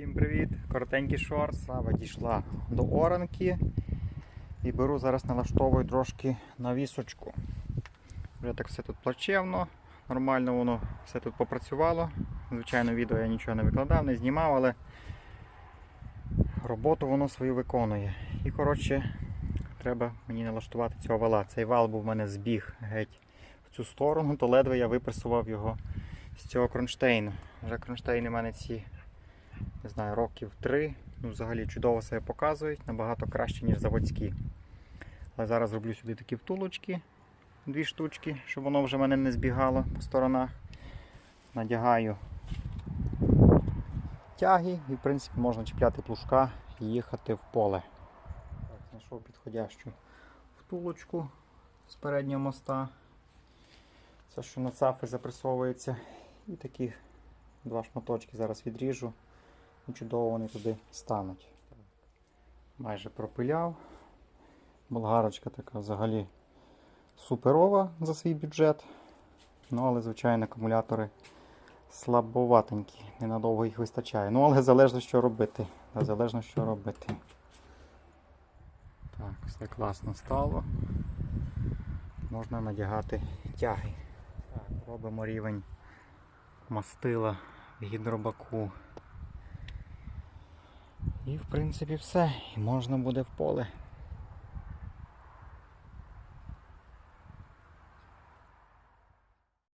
Всім привіт! Коротенький шорт. Сава дійшла до оранки. І беру зараз налаштовую трошки навісочку. Вже так все тут плачевно. Нормально воно все тут попрацювало. Звичайно, відео я нічого не викладав, не знімав, але роботу воно свою виконує. І коротше, треба мені налаштувати цього вала. Цей вал був в мене збіг геть в цю сторону, то ледве я випресував його з цього кронштейну. Вже кронштейни в мене ці не знаю, років три. Ну, взагалі чудово себе показують, набагато краще, ніж заводські. Але зараз роблю сюди такі втулочки, дві штучки, щоб воно вже мене не збігало по сторонах. Надягаю тяги і, в принципі, можна чіпляти плужка і їхати в поле. Так, знайшов підходящу втулочку з переднього моста. Це, що на цафи запресовується. І такі два шматочки зараз відріжу. Чудово вони туди стануть. Майже пропиляв. Болгарочка така взагалі суперова за свій бюджет. Ну, але, звичайно, акумулятори слабоватенькі, ненадовго їх вистачає. Ну, але залежно що робити. Залежно що робити. Так, все класно стало. Можна надягати тяги. Так, робимо рівень мастила в гідробаку. І в принципі все. І можна буде в поле.